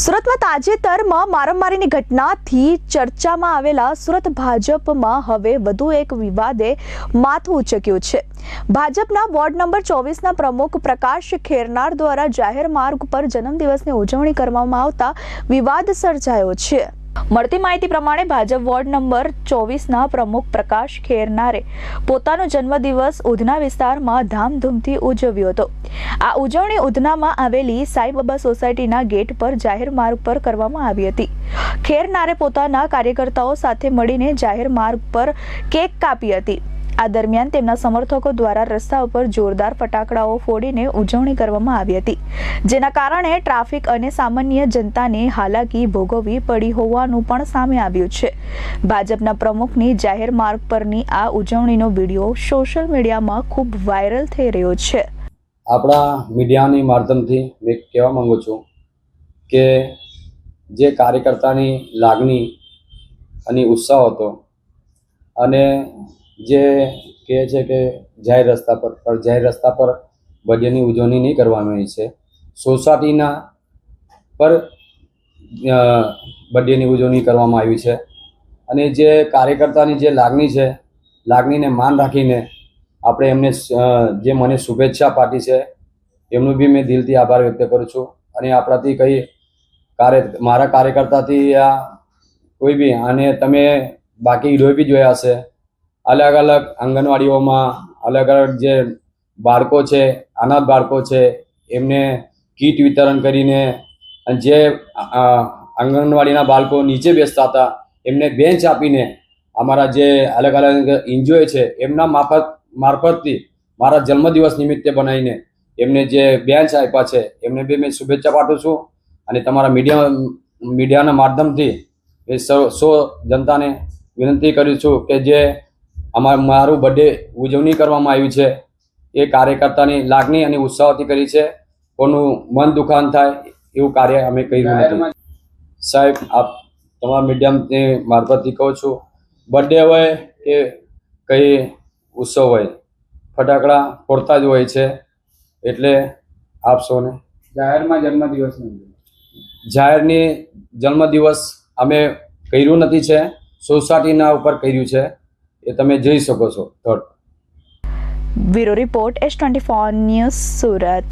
સુરતમાં તાજેતરમાં મારામારીની ઘટનાથી ચર્ચામાં આવેલા સુરત ભાજપમાં હવે વધુ એક વિવાદે માથું ઉચક્યું છે. ભાજપના વોર્ડ નંબર ચોવીસના પ્રમુખ પ્રકાશ ખેરનાર દ્વારા જાહેર માર્ગ પર જન્મદિવસની ઉજવણી કરવામાં આવતા વિવાદ સર્જાયો છે. મળતી માહિતી પ્રમાણે ભાજપ વોર્ડ નંબર ચોવીસના પ્રમુખ પ્રકાશ ખેરનારે પોતાનો જન્મદિવસ ઉધના વિસ્તારમાં ધામધૂમથી ઉજવ્યો હતો. આ ઉજવણી ઉધનામાં આવેલી સાંઈબાબા સોસાયટીના ગેટ પર જાહેર માર્ગ પર કરવામાં આવી હતી. ખેરનારે પોતાના કાર્યકર્તાઓ સાથે મળીને જાહેર માર્ગ પર કેક કાપી હતી. આ દરમિયાન તેમના સમર્થકો દ્વારા રસ્તા ઉપર જોરદાર ફટાકડાઓ ફોડીને ઉજવણી કરવામાં આવી હતી. જેના કારણે ટ્રાફિક અને સામાન્ય જનતાને હાલાકી ભોગવવી પડી હોવાનું પણ સામે આવ્યું છે. ભાજપના પ્રમુખની જાહેર માર્ગ પરની આ ઉજવણીનો વીડિયો સોશિયલ મીડિયામાં ખૂબ વાયરલ થઈ રહ્યો છે. આપણા મીડિયાની માધ્યમથી મેં કહેવા માંગુ છું કે જે કાર્યકર્તાની લાગણી અને ઉત્સાહ હતો અને જે કહે છે કે જાહેર રસ્તા પર પણ જાહેર રસ્તા પર બર્થડેની ઉજવણી નહીં કરવામાં આવી છે. સોસાયટીના પર બર્થડેની ઉજવણી કરવામાં આવી છે. અને જે કાર્યકર્તાની જે લાગણી છે, લાગણીને માન રાખીને આપણે એમને જે મને શુભેચ્છા પાઠી છે, એમનું બી મેં દિલથી આભાર વ્યક્ત કરું છું. અને આપણાથી કંઈ કાર્ય, મારા કાર્યકર્તાથી આ કોઈ બી, અને તમે બાકી વીડિયો બી જોયા હશે. અલગ અલગ આંગણવાડીઓમાં અલગ અલગ જે બાળકો છે, અનાથ બાળકો છે, એમને કીટ વિતરણ કરીને જે આંગણવાડીના બાળકો નીચે બેસતા હતા, એમને બેન્ચ આપીને અમારા જે અલગ અલગ એનજીઓ છે, એમના મારફત મારફતથી મારા જન્મદિવસ નિમિત્તે બનાવીને એમને જે બેન્ચ આપ્યા છે, એમને બી મેં શુભેચ્છા પાઠવું છું અને તમારા મીડિયા, મીડિયાના માધ્યમથી એ સૌ સૌ જનતાને વિનંતી કરું છું કે જે અમાર મારું બર્થડે ઉજવણી કરવામાં આવી છે. એ કાર્યકર્તાની લાગણી અને ઉત્સાહથી કરી છે. કોનું મન દુખાન થાય એવું કાર્ય અમે કર્યું નથી. સાહેબ આપ તમારા મીડિયમની મારફતથી કહું છું બર્થડે હોય કે કંઈ ઉત્સવ હોય ફટાકડા ફોડતા જ હોય છે. એટલે આપ સૌને જાહેરમાં જન્મદિવસ જાહેરની જન્મદિવસ અમે કર્યું નથી છે. સોસાયટીના ઉપર કર્યું છે. એ તમે જોઈ શકો છો. Third bureau report S twenty four news Surat.